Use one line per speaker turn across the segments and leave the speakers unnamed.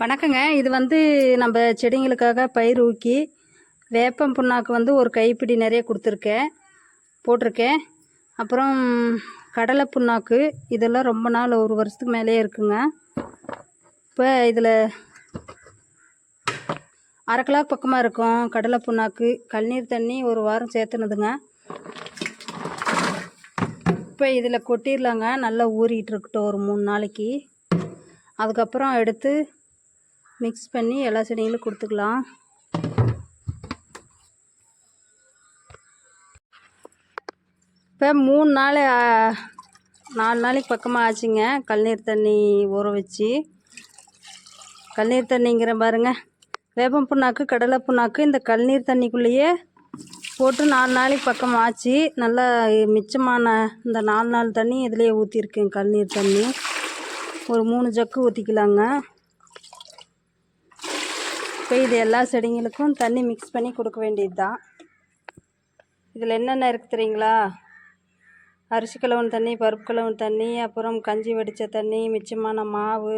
வணக்கங்க. இது வந்து நம்ம செடிங்களுக்காக பயிர் ஊக்கி வேப்பம் புண்ணாக்கு வந்து ஒரு கைப்பிடி நிறைய கொடுத்துருக்கேன். போட்டிருக்கேன். அப்புறம் கடலை புண்ணாக்கு இதெல்லாம் ரொம்ப நாள் ஒரு வருஷத்துக்கு மேலேயே இருக்குங்க. இப்போ இதில் அரை கிலோ பக்கமாக இருக்கும் கடலை புண்ணாக்கு. கல்நீர் தண்ணி ஒரு வாரம் சேர்த்துனதுங்க. இப்போ இதில் கொட்டிடலாங்க. நல்லா ஊறிக்கிட்டு இருக்கட்டும் ஒரு மூணு நாளைக்கு. அதுக்கப்புறம் எடுத்து மிக்ஸ் பண்ணி எல்லா செடிகளும் கொடுத்துக்கலாம். இப்போ மூணு நாள் நாலு நாளைக்கு பக்கமாக ஆச்சுங்க. கல்நீர் தண்ணி ஊற வச்சு. கல்நீர் தண்ணிங்கிற பாருங்க. வேப்பம் புண்ணாக்கு கடலை புண்ணாக்கு இந்த கல்நீர் தண்ணிக்குள்ளேயே போட்டு நாலு நாளைக்கு பக்கம் ஆச்சு. நல்லா மிச்சமான இந்த நாலு நாள் தண்ணி இதுலேயே ஊற்றிருக்கேன் கல்நீர் தண்ணி. ஒரு மூணு ஜக்கு ஊற்றிக்கலாங்க இப்போ இது எல்லா செடிங்களுக்கும் தண்ணி மிக்ஸ் பண்ணி கொடுக்க வேண்டியது தான் இதில் என்னென்ன இருக்குது தெரியுங்களா? அரிசி கலவன் தண்ணி பருப்பு கலவன் தண்ணி அப்புறம் கஞ்சி வடித்த தண்ணி மிச்சமான மாவு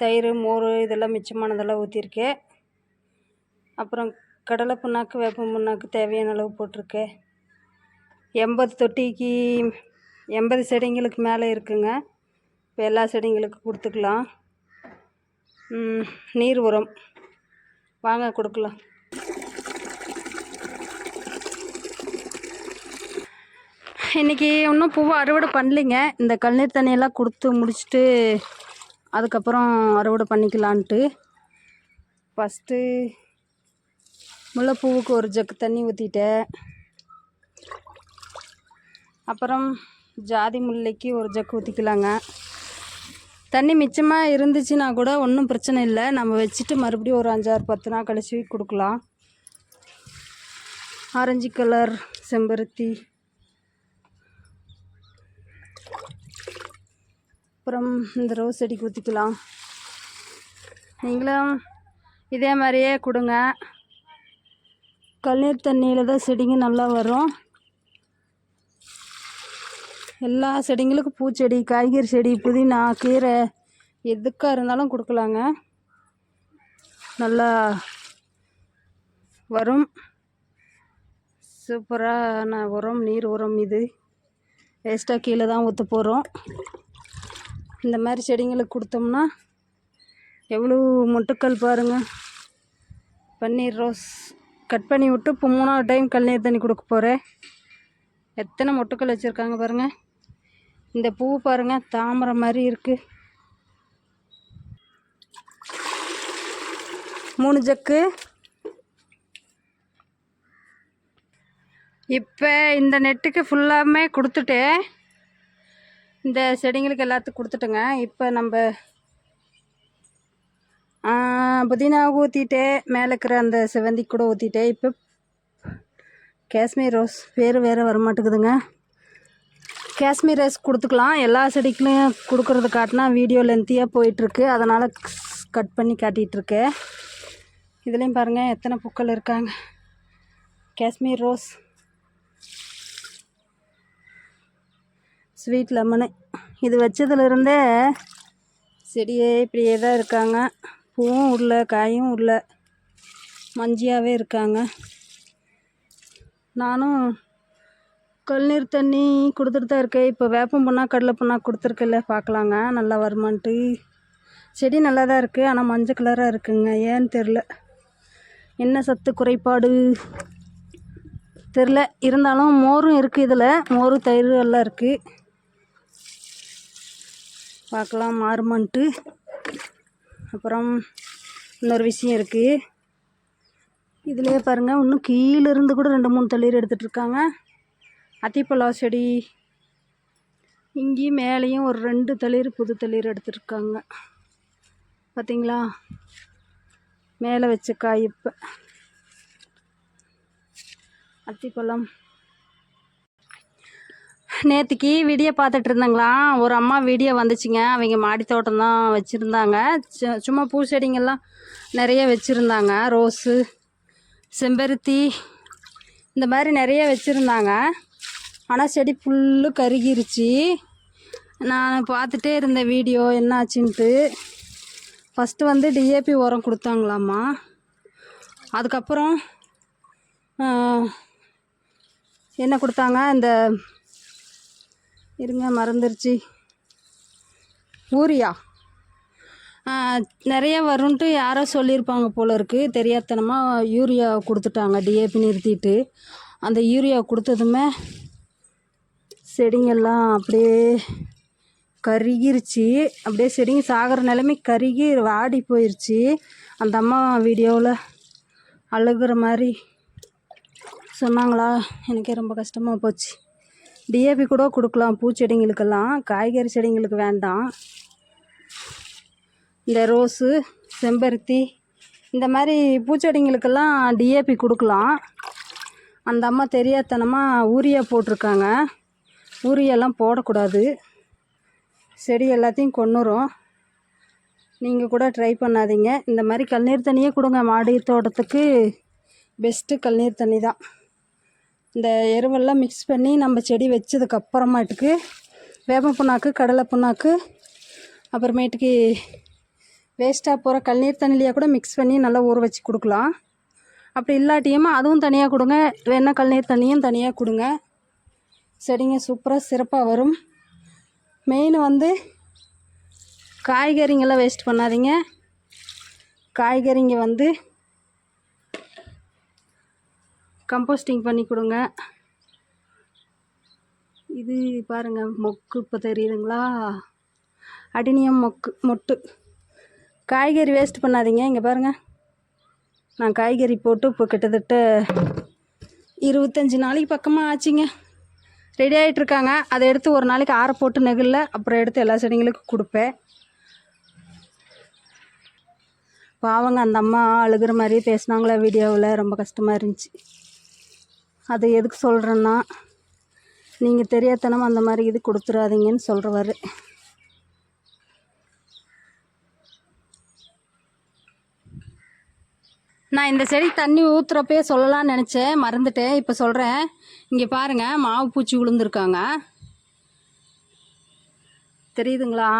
தயிர் மோர் இதெல்லாம் மிச்சமானதெல்லாம் ஊற்றிருக்கேன் அப்புறம் கடலை புண்ணாக்கு வேப்பம் புண்ணாக்கு தேவையான அளவு போட்டிருக்கேன் எண்பது தொட்டிக்கு எண்பது செடிங்களுக்கு மேலே இருக்குங்க. இப்போ எல்லா செடிங்களுக்கும் கொடுத்துக்கலாம். நீர் உரம் வாங்க கொடுக்கலாம். இன்றைக்கி இன்னும் பூவை அறுவடை பண்ணலிங்க. இந்த கல்நீர் தண்ணியெல்லாம் கொடுத்து முடிச்சுட்டு அதுக்கப்புறம் அறுவடை பண்ணிக்கலான்ட்டு. ஃபஸ்ட்டு முல்லைப்பூவுக்கு ஒரு ஜக்கு தண்ணி ஊற்றிட்டேன் அப்புறம் ஜாதி முல்லைக்கு ஒரு ஜக்கு ஊற்றிக்கலாங்க தண்ணி மிச்சமாக இருந்துச்சுன்னா கூட ஒன்றும் பிரச்சனை இல்லை. நம்ம வச்சுட்டு மறுபடியும் ஒரு அஞ்சாறு பத்து நாள் கழிச்சு கொடுக்கலாம். ஆரஞ்சு கலர் செம்பருத்தி. அப்புறம் இந்த ரோஸ் செடிக்கு ஊற்றிக்கலாம் நீங்களும் இதே மாதிரியே கொடுங்க. கண்ணீர் தண்ணியில் தான் செடிங்க நல்லா வரும். எல்லா செடிங்களுக்கும் பூச்செடி காய்கறி செடி புதினா கீரை எதுக்காக இருந்தாலும் கொடுக்கலாங்க. நல்லா வரும். சூப்பரான உரம் நீர் உரம் இது. வேஸ்ட்டாக கீழே தான் ஊற்ற போகிறோம் இந்த மாதிரி செடிங்களுக்கு கொடுத்தோம்னா எவ்வளோ மொட்டுக்கள் பாருங்கள் பன்னீர் ரோஸ். கட் பண்ணி விட்டு இப்போ மூணாவது டைம் கல்நீர் தண்ணி கொடுக்க போகிறேன் எத்தனை மொட்டுக்கள் வச்சுருக்காங்க பாருங்கள் இந்த பூ பாருங்கள் தாமரை மாதிரி இருக்குது மூணு ஜக்கு. இப்போ இந்த நெட்டுக்கு ஃபுல்லாமே கொடுத்துட்டு இந்த செடிங்களுக்கு எல்லாத்துக்கும் கொடுத்துட்டுங்க. இப்போ நம்ம புதினா ஊற்றிட்டே மேலே இருக்கிற அந்த செவந்தி கூட ஊற்றிட்டு இப்போ காஷ்மீர் ரோஸ் பேர் வேறு வரமாட்டேங்குதுங்க. காஷ்மீர் ரோஸ் கொடுத்துக்கலாம். எல்லா செடிக்கும் கொடுக்குறத காட்டினா வீடியோ லென்த்தியாக போயிட்டுருக்கு. அதனால் கட் பண்ணி காட்டிகிட்ருக்கேன் இதுலேயும் பாருங்கள் எத்தனை பூக்கள் இருக்காங்க. காஷ்மீர் ரோஸ். Sweet lemon. இது வச்சதுலேருந்தே செடியே இப்படியே தான் இருக்காங்க. பூவும் உள்ள காயும் உள்ள. மஞ்சியாகவே இருக்காங்க. நானும் கழுநீர் தண்ணி கொடுத்துட்டு தான் இருக்கேன் இப்போ வேப்பம் புண்ணா கடலை புண்ணா கொடுத்துருக்கல பார்க்கலாங்க நல்லா வருமான்ட்டு. செடி நல்லா தான் இருக்குது ஆனால் மஞ்சள் கலராக இருக்குங்க. ஏன்னு தெரில. என்ன சத்து குறைபாடு? தெரில. இருந்தாலும் மோரும் இருக்குது இதில். மோரும் தயிர் எல்லாம் இருக்குது பார்க்கலாம் மாறுமான்ட்டு. அப்புறம் இன்னொரு விஷயம் இருக்குது இதுலேயே பாருங்கள் இன்னும் கீழே இருந்து கூட ரெண்டு மூணு தளிர் எடுத்துகிட்ருக்காங்க அத்திப்பழம் செடி. இங்கேயும் மேலேயும் ஒரு ரெண்டு தளிர் புது தளிர் எடுத்துருக்காங்க. பார்த்தீங்களா மேலே வச்ச காய் இப்போ. அத்திப்பழம். நேற்றுக்கு வீடியோ பார்த்துட்டு இருந்தாங்களா? ஒரு அம்மா வீடியோ வந்துச்சுங்க. அவங்க மாடி தோட்டம் தான் வச்சுருந்தாங்க. சும்மா பூ செடிங்கெல்லாம் நிறைய வச்சுருந்தாங்க. ரோஸு செம்பருத்தி இந்த மாதிரி நிறைய வச்சுருந்தாங்க. ஆனால் செடி ஃபுல்லு கருகிருச்சு. நான் பார்த்துட்டே இருந்த வீடியோ என்னாச்சுன்ட்டு ஃபஸ்ட்டு வந்து டிஏபி உரம் கொடுத்தாங்களாம்மா. அதுக்கப்புறம் என்ன கொடுத்தாங்க? இந்த இருங்க மறந்துருச்சு. ஊரியா? நிறைய வரும்ன்ட்டு யாரோ சொல்லியிருப்பாங்க போல இருக்குது தெரியாதனமாக யூரியா கொடுத்துட்டாங்க டிஏபி நிறுத்திட்டு. அந்த யூரியா கொடுத்ததுமே செடிங்கெல்லாம் அப்படியே கருகிருச்சு. அப்படியே செடிங்க சாகிற நிலைமை கருகி வாடி போயிடுச்சு அந்த அம்மா வீடியோவில் அழுகிற மாதிரி சொன்னாங்களா? எனக்கே ரொம்ப கஷ்டமாக போச்சு. டிஏபி கூட கொடுக்கலாம் பூச்செடிங்களுக்கெல்லாம். காய்கறி செடிங்களுக்கு வேண்டாம். இந்த ரோஸு செம்பருத்தி இந்த மாதிரி பூச்செடிங்களுக்கெல்லாம் டிஏபி கொடுக்கலாம். அந்த அம்மா தெரியாதனமாக ஊரியா போட்டிருக்காங்க. யூரியெல்லாம் போடக்கூடாது. செடி எல்லாத்தையும் கொன்னுரும் நீங்கள் கூட ட்ரை பண்ணாதீங்க. இந்த மாதிரி கல்நீர் தண்ணியே கொடுங்க. மாடி தோட்டத்துக்கு பெஸ்ட்டு கல்நீர் தண்ணி தான். இந்த எருவெல்லாம் மிக்ஸ் பண்ணி நம்ம செடி வச்சதுக்கு அப்புறமாட்டுக்கு வேப்ப புண்ணாக்கு கடலை புண்ணாக்கு அப்புறமேட்டுக்கு வேஸ்ட்டாக போகிற கல்நீர் தண்ணிலேயே கூட மிக்ஸ் பண்ணி நல்லா ஊற வச்சு கொடுக்கலாம். அப்படி இல்லாட்டியுமா அதுவும் தனியாக கொடுங்க. வேணால் கல்நீர் தண்ணியும் தனியாக கொடுங்க. செடிங்க சூப்பராக சிறப்பாக வரும். மெயின் வந்து காய்கறிங்கெல்லாம் வேஸ்ட் பண்ணாதீங்க. காய்கறிங்க வந்து கம்போஸ்டிங் பண்ணி கொடுங்க. இது பாருங்கள் மொக்கு இப்போ தெரியுதுங்களா? அடினியம் மொக்கு மொட்டு. காய்கறி வேஸ்ட் பண்ணாதீங்க. இங்கே பாருங்கள் நான் காய்கறி போட்டு இப்போ கிட்டத்தட்ட இருபத்தஞ்சி நாளைக்கு பக்கமாக ஆச்சுங்க. ரெடி ஆகிட்டுருக்காங்க அதை எடுத்து ஒரு நாளைக்கு ஆற போட்டு நெகிழில் அப்புறம் எடுத்து எல்லா செடிங்களுக்கும் கொடுப்பேன். பாவங்க அந்த அம்மா அழுகிற மாதிரியே பேசுனாங்களே வீடியோவில். ரொம்ப கஷ்டமாக இருந்துச்சு. அது எதுக்கு சொல்கிறேன்னா நீங்கள் தெரியாதனமா அந்த மாதிரி இது கொடுத்துறாதீங்கன்னு சொல்கிறவாரு நான் இந்த செடி தண்ணி ஊற்றுறப்பே சொல்லலாம்னு நினச்சேன். மறந்துட்டேன். இப்போ சொல்கிறேன் இங்கே பாருங்கள் மாவு பூச்சி விழுந்துருக்காங்க. தெரியுதுங்களா?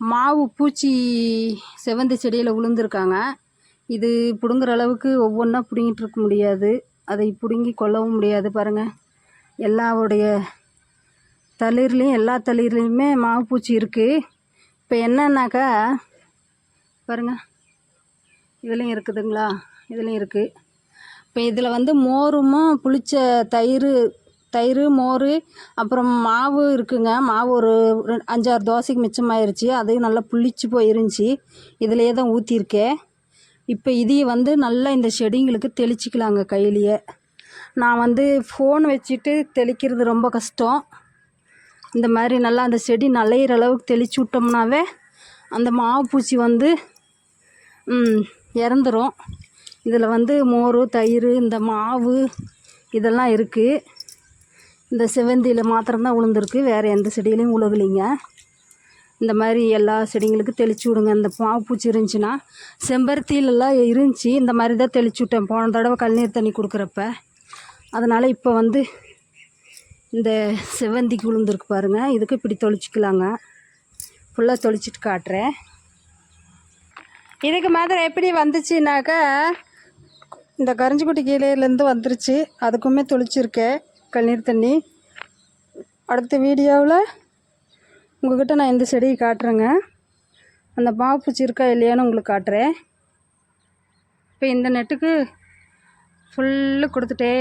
மாவு பூச்சி செவந்தி செடியில் விழுந்துருக்காங்க. இது பிடுங்குற அளவுக்கு ஒவ்வொன்றா பிடுங்கிட்டு இருக்க முடியாது. அதை பிடுங்கி கொல்லவும் முடியாது பாருங்கள் எல்லாவுடைய தளிர்லேயும் எல்லா தளிர்லேயுமே மாவு பூச்சி இருக்குது இப்போ என்னன்னாக்கா பாருங்கள் இதுலேயும் இருக்குதுங்களா? இதுலேயும் இருக்குது இப்போ இதில் வந்து மோரும் புளித்த தயிர் தயிர் மோர் அப்புறம் மாவு இருக்குங்க. மாவு ஒரு அஞ்சாறு தோசைக்கு மிச்சமாயிருச்சு. அதையும் நல்லா புளிச்சு போயிருந்துச்சி. இதிலேயே தான் ஊற்றிருக்கேன் இப்போ இதையும் வந்து நல்லா இந்த செடிங்களுக்கு தெளிச்சிக்கலாங்க கையிலேயே. நான் வந்து ஃபோன் வச்சுட்டு தெளிக்கிறது ரொம்ப கஷ்டம். இந்த மாதிரி நல்லா அந்த செடி நலையிற அளவுக்கு தெளிச்சு விட்டோம்னாவே அந்த மாவு பூச்சி வந்து இறந்துரும். இதில் வந்து மோர் தயிர் இந்த மாவு இதெல்லாம் இருக்குது இந்த செவந்தியில் மாத்திரம்தான் உளுந்துருக்கு. வேறு எந்த செடியிலையும் உழுகலைங்க இந்த மாதிரி எல்லா செடிங்களுக்கும் தெளிச்சு விடுங்க. இந்த மாவு பூச்சி இருந்துச்சுன்னா செம்பருத்தியிலலாம் இருந்துச்சு. இந்த மாதிரி தான் தெளிச்சு விட்டேன். போன தடவை கழுநீர் தண்ணி கொடுக்குறப்ப. அதனால் இப்போ வந்து இந்த செவ்வந்திக்கு உளுந்துருக்கு பாருங்கள் இதுக்கு இப்படி தொளிச்சிக்கலாங்க. ஃபுல்லாக தொளிச்சிட்டு காட்டுறேன். இதுக்கு மாத்திரம் எப்படி வந்துச்சுனாக்கா இந்த கரிஞ்சிக்குட்டி கீழேலேருந்து வந்துருச்சு. அதுக்குமே துளிச்சிருக்கேன் கண்ணீர் தண்ணி. அடுத்த வீடியோவில் உங்ககிட்ட நான் இந்த செடியை காட்டுறேங்க. அந்த மாவுப்பூச்சி இருக்கா இல்லையான்னு உங்களுக்கு காட்டுறேன். இப்போ இந்த நெட்டுக்கு ஃபுல்லு கொடுத்துட்டே.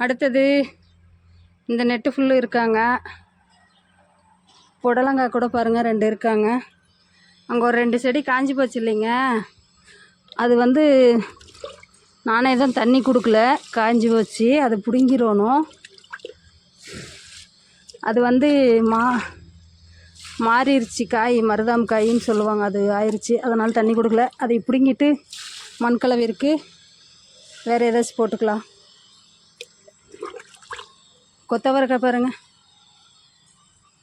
அடுத்தது இந்த நெட்டு ஃபுல்லு இருக்காங்க. புடலங்காய் கூட பாருங்கள் ரெண்டு இருக்காங்க. அங்கே ஒரு ரெண்டு செடி காஞ்சி போச்சு இல்லைங்க. அது வந்து நானே தான் தண்ணி கொடுக்கல. காஞ்சி போச்சு. அது பிடுங்கிடணும். அது வந்து மா மாறிடுச்சு காய் மருதாம் காயின்னு சொல்லுவாங்க. அது ஆயிடுச்சு அதனால் தண்ணி கொடுக்கல. அதை பிடுங்கிட்டு மண்கலவிற்கு வேறு ஏதாச்சும் போட்டுக்கலாம். கொத்தவரைக்காய் பாருங்கள்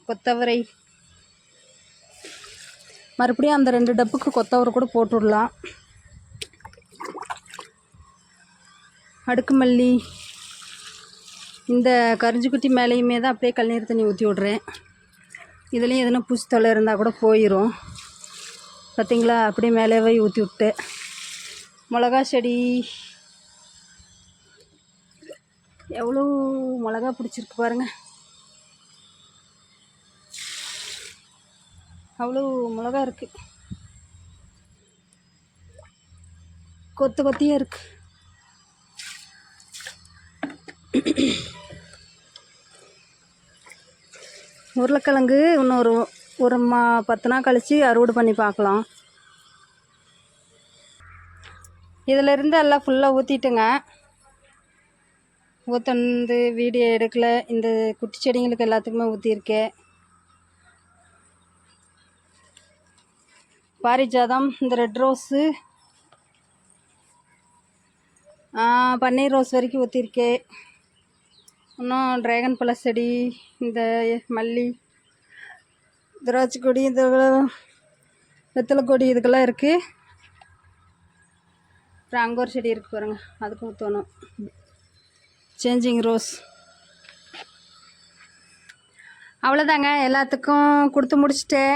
கொத்தவரை. மறுபடியும் அந்த ரெண்டு டப்புக்கு கொத்தவரை கூட போட்டு விடலாம் அடுக்குமல்லி இந்த கரிஞ்சிக்குட்டி மேலேயுமே தான் அப்படியே கல்நீர் தண்ணி ஊற்றி விட்றேன். இதுலேயும் எதுனா பூச்சி தொலை இருந்தால் கூட போயிடும் பார்த்தீங்களா அப்படியே மேலேவே ஊற்றி விட்டு. மிளகா செடி. எவ்வளோ மிளகா பிடிச்சிருக்கு பாருங்கள் அவ்வளோ மிளகா இருக்குது கொத்து கொத்தியாக இருக்கு. உருளைக்கிழங்கு இன்னும் ஒரு ஒரு மா பத்து நாள் கழித்து அறுவடை பண்ணி பார்க்கலாம். இதிலிருந்து எல்லாம் ஃபுல்லாக ஊற்றிட்டுங்க ஊற்றந்து வீடியோ எடுக்கல. இந்த குட்டி செடிங்களுக்கு எல்லாத்துக்குமே ஊற்றிருக்கேன் பாரிஜாதம் இந்த ரெட் ரோஸு. பன்னீர் ரோஸ் வரைக்கும் ஊற்றிருக்கே இன்னும் ட்ராகன் பழ செடி இந்த மல்லி திராட்சை கொடி இந்த வெத்தலை கொடி இதுக்கெல்லாம் இருக்குது அப்புறம் அங்கே ஒரு செடி இருக்குது பாருங்கள் அதுக்கு ஊற்றணும் சேஞ்சிங் ரோஸ் அவ்வளோதாங்க எல்லாத்துக்கும் கொடுத்து முடிச்சிட்டேன்.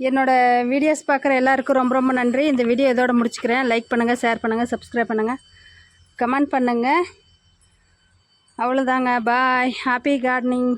என்னோடய வீடியோஸ் பார்க்குற எல்லாருக்கும் ரொம்ப ரொம்ப நன்றி. இந்த வீடியோ இதோட முடிச்சுக்கிறேன். லைக் பண்ணுங்கள் ஷேர் பண்ணுங்கள் சப்ஸ்கிரைப் பண்ணுங்கள் கமெண்ட் பண்ணுங்கள் அவ்வளோதாங்க பாய் ஹாப்பி கார்டனிங்